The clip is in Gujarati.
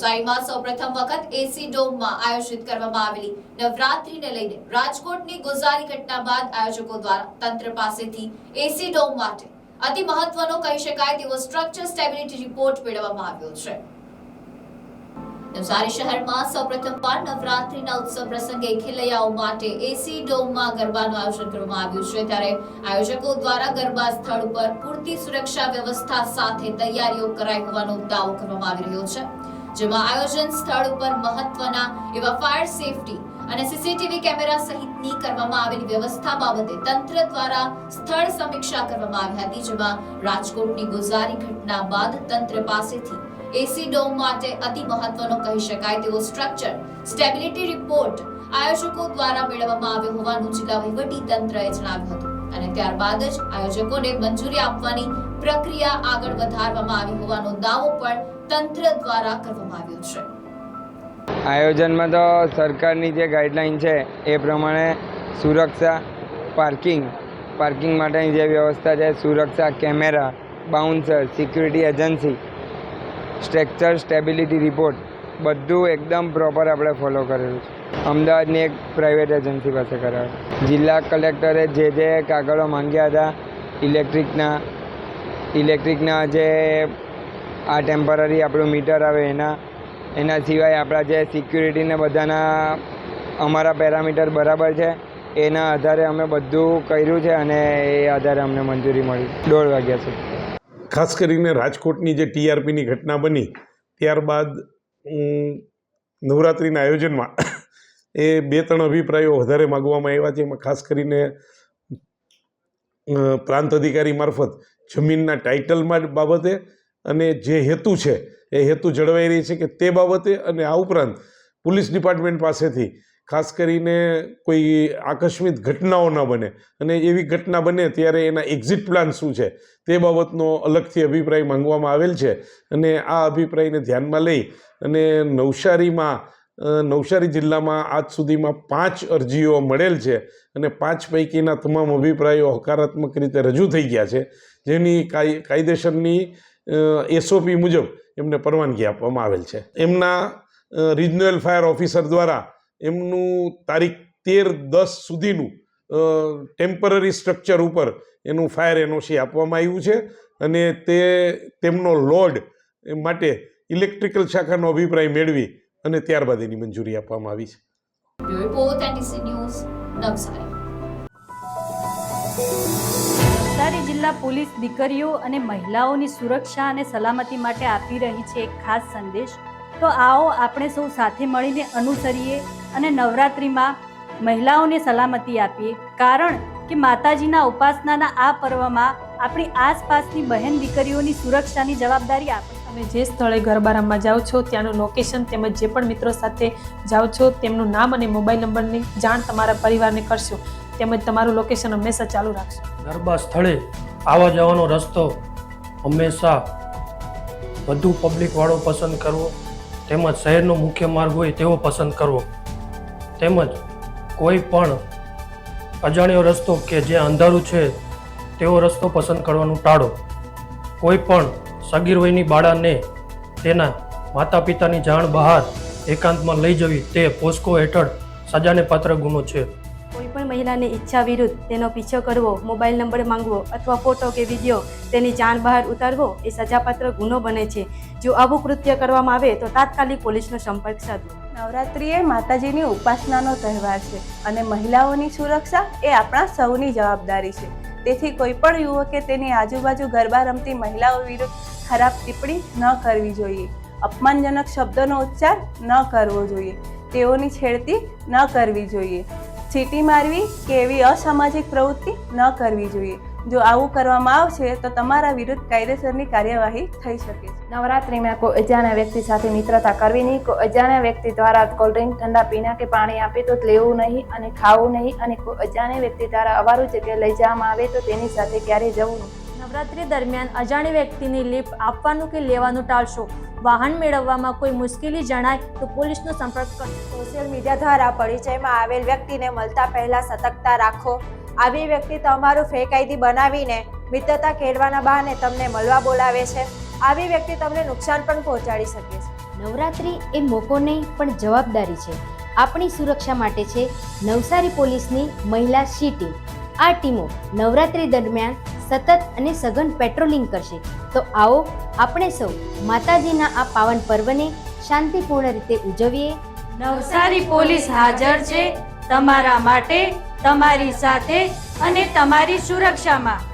નવસારીમાં સૌપ્રથમ વખત એસી ડોમમાં આયોજિત કરવામાં આવેલી નવરાત્રીને લઈને રાજકોટની ગુજારી ઘટના બાદ આયોજકો દ્વારા તંત્ર પાસેથી એસી ડોમ માટે અતિ મહત્વનો કહી શકાય તેવો સ્ટ્રક્ચર સ્ટેબિલિટી રિપોર્ટ મેળવવામાં આવ્યો છે. નવસારી શહેરમાં સૌપ્રથમવાર નવરાત્રીના ઉત્સવ પ્રસંગે ખેલૈયાઓ માટે એસી ડોમમાં ગરબાનું આયોજન કરવામાં આવ્યું છે. ત્યારે આયોજકો દ્વારા ગરબા સ્થળ ઉપર પૂરતી સુરક્ષા વ્યવસ્થા સાથે તૈયારીઓ કરાઈ હોવાનો દાવો કરવામાં આવી રહ્યો છે. જેમાં આયોજન સ્થળ ઉપર મહત્વના એવા ફાયર સેફટી અને સીસીટીવી કેમેરા સહિતની કરવામાં આવેલી વ્યવસ્થા બાબતે તંત્ર દ્વારા સ્થળ સમીક્ષા કરવામાં આવી હતી, જેમાં રાજકોટની ગુજારી ઘટના બાદ તંત્ર પાસેથી એસી ડોમ માટે અતિ મહત્વનો કહી શકાય તેવો સ્ટ્રક્ચર સ્ટેબિલિટી રિપોર્ટ આયોજકો દ્વારા મેળવવામાં આવ્યો હોવાનું જિલ્લા વહીવટી તંત્રએ જણાવ્યું હતું. અને ત્યારબાદ જ આયોજકોને મંજૂરી આપવાની પ્રક્રિયા આગળ વધારવામાં આવી હોવાનો દાવો પણ તંત્ર દ્વારા કરવામાં આવ્યું છે. આયોજનમાં તો સરકારની જે ગાઈડલાઈન છે, એ પ્રમાણે સુરક્ષા, પાર્કિંગ પાર્કિંગ માટેની જે વ્યવસ્થા છે, સુરક્ષા camera, bouncer, security agency, structure stability report, બધું એકદમ પ્રોપર આપણે ફોલો કરેલું છે. અમદાવાદની એક પ્રાઇવેટ એજન્સી પાસે કરાવે જિલ્લા કલેક્ટરે જે જે કાગળો માંગ્યા હતા, ઇલેક્ટ્રિકના ઇલેક્ટ્રિકના જે આ ટેમ્પરરી આપણું મીટર આવે એના એના સિવાય આપણા જે સિક્યુરિટીને બધાના, અમારા પેરામીટર બરાબર છે, એના આધારે અમે બધું કર્યું છે અને એ આધારે અમને મંજૂરી મળી. દોઢ વાગ્યા સુધી. ખાસ કરીને રાજકોટની જે ટીઆરપીની ઘટના બની, ત્યારબાદ નવરાત્રિના આયોજનમાં એ બે ત્રણ અભિપ્રાયો વધારે માગવામાં આવ્યા છે. એમાં ખાસ કરીને પ્રાંત અધિકારી મારફત જમીનના ટાઇટલમાં બાબતે અને જે હેતુ છે, એ હેતુ જળવાઈ રહી છે કે તે બાબતે અને આ ઉપરાંત પોલીસ ડિપાર્ટમેન્ટ પાસેથી ખાસ કરીને કોઈ આકસ્મિક ઘટનાઓ ન બને. અને એવી ઘટના બને ત્યારે એના એક્ઝિટ પ્લાન શું છે, તે બાબતનો અલગથી અભિપ્રાય માંગવામાં આવેલ છે. અને આ અભિપ્રાયને ધ્યાનમાં લઈ અને નવસારીમાં નવસારી જિલ્લામાં આજ સુધીમાં પાંચ અરજીઓ મળેલ છે અને પાંચ પૈકીના તમામ અભિપ્રાયો હકારાત્મક રીતે રજૂ થઈ ગયા છે. જેની કાય, કાયદેસરની એસઓપી મુજબ એમને પરવાનગી આપવામાં આવેલ છે. એમના રિજનલ ફાયર ઓફિસર દ્વારા એમનું તારીખ તેર દસ સુધીનું ટેમ્પરરી સ્ટ્રક્ચર ઉપર એનું ફાયર એનઓસી આપવામાં આવ્યું છે અને તે, તેમનો લોડ માટે ઇલેક્ટ્રિકલ શાખાનો અભિપ્રાય મેળવી અને ત્યારબાદ એની મંજૂરી આપવામાં આવી છે. Report, NDC news, Navsari. Navsari જિલ્લા પોલીસ દીકરીઓ અને મહિલાઓની સુરક્ષા અને સલામતી માટે આપી રહી છે એક ખાસ સંદેશ. તો આવો આપણે સૌ સાથે મળીને અનુસરીએ અને નવરાત્રિમાં મહિલાઓને સલામતી આપીએ. કારણ કે માતાજીના ઉપાસનાના આ પર્વમાં આપણી આસપાસની બહેન દીકરીઓની સુરક્ષાની જવાબદારી આપે તમે જે સ્થળે ગરબા રમવા જાઓ છો, ત્યાંનું લોકેશન તેમજ જે પણ મિત્રો સાથે જાઓ છો, તેમનું નામ અને મોબાઈલ નંબરની જાણ તમારા પરિવારને કરશો. તેમજ તમારું લોકેશન હંમેશા ચાલુ રાખશો. ગરબા સ્થળે આવવા જવાનો રસ્તો હંમેશા વધુ પબ્લિકવાળો પસંદ કરવો, તેમજ શહેરનો મુખ્ય માર્ગ હોય તેવો પસંદ કરવો. તેમજ કોઈ પણ અજાણ્યો રસ્તો કે જે અંધારું છે, તેવો રસ્તો પસંદ કરવાનું ટાળો. કોઈ પણ સગીર વયની બાળાને તેના માતા પિતાની જાણ બહાર એકાંતમાં લઈ જવી તે પોસ્કો હેઠળ સજાને પાત્ર ગુનો છે. કોઈ પણ મહિલાની ઈચ્છા વિરુદ્ધ તેનો પીછો કરવો, મોબાઈલ નંબર માંગવો અથવા ફોટો કે વીડિયો તેની જાણ બહાર ઉતારવો એ સજાપાત્ર ગુનો બને છે. જો આવું કૃત્ય કરવામાં આવે તો તાત્કાલિક પોલીસનો સંપર્ક સાધવો. નવરાત્રિ એ માતાજીની ઉપાસનાનો તહેવાર છે અને મહિલાઓની સુરક્ષા એ આપણા સૌની જવાબદારી છે. તેથી કોઈ પણ યુવકે તેની આજુબાજુ ગરબા રમતી મહિલાઓ વિરુદ્ધ ખરાબ ટિપ્પણી ન કરવી જોઈએ. અપમાનજનક શબ્દોનો ઉચ્ચાર ન કરવો જોઈએ. તેઓની છેડતી ન કરવી જોઈએ. સીટી મારવી કે એવી અસામાજિક પ્રવૃત્તિ ન કરવી જોઈએ. જો આવું કરવામાં આવશે તો તમારા વિરુદ્ધ કાયદેસરની કાર્યવાહી થઈ શકે છે. નવરાત્રિમાં કોઈ અજાણ્યા વ્યક્તિ સાથે મિત્રતા કરવી નહીં. કોઈ અજાણ્યા વ્યક્તિ દ્વારા કોલ્ડ ડ્રિંક ઠંડા પીણા કે પાણી આપે તો લેવું નહીં અને ખાવું નહીં અને કોઈ અજાણ્યા વ્યક્તિ દ્વારા અવારું જગ્યાએ લઈ જવામાં આવે તો તેની સાથે ક્યારેય જવું નહીં. નવરાત્રિ દરમિયાન અજાણી વ્યક્તિની લિફ્ટ આપવાનું કે લેવાનું ટાળશો? વાહન મેળવવામાં કોઈ મુશ્કેલી જણાય તો પોલીસનો સંપર્ક કરો સોશિયલ મીડિયા દ્વારા પરિચયમાં આવેલ વ્યક્તિને મળતા પહેલા સતર્કતા રાખો. આવી વ્યક્તિ તમારું ફેક આઈડી બનાવીને મિત્રતા કેળવાના બહાને તમને મળવા બોલાવે છે. આવી વ્યક્તિ તમને નુકસાન પણ પહોંચાડી શકે છે. નવરાત્રિ એ મોકો નહીં પણ જવાબદારી છે. આપણી સુરક્ષા માટે છે નવસારી પોલીસની મહિલા સી ટીમ. આ ટીમો નવરાત્રિ દરમિયાન સતત અને સઘન પેટ્રોલિંગ કરશે. તો આવો આપણે સૌ માતાજીના આ પાવન પર્વને શાંતિપૂર્ણ રીતે ઉજવીએ. નવસારી પોલીસ હાજર છે તમારા માટે, તમારી સાથે અને તમારી સુરક્ષામાં.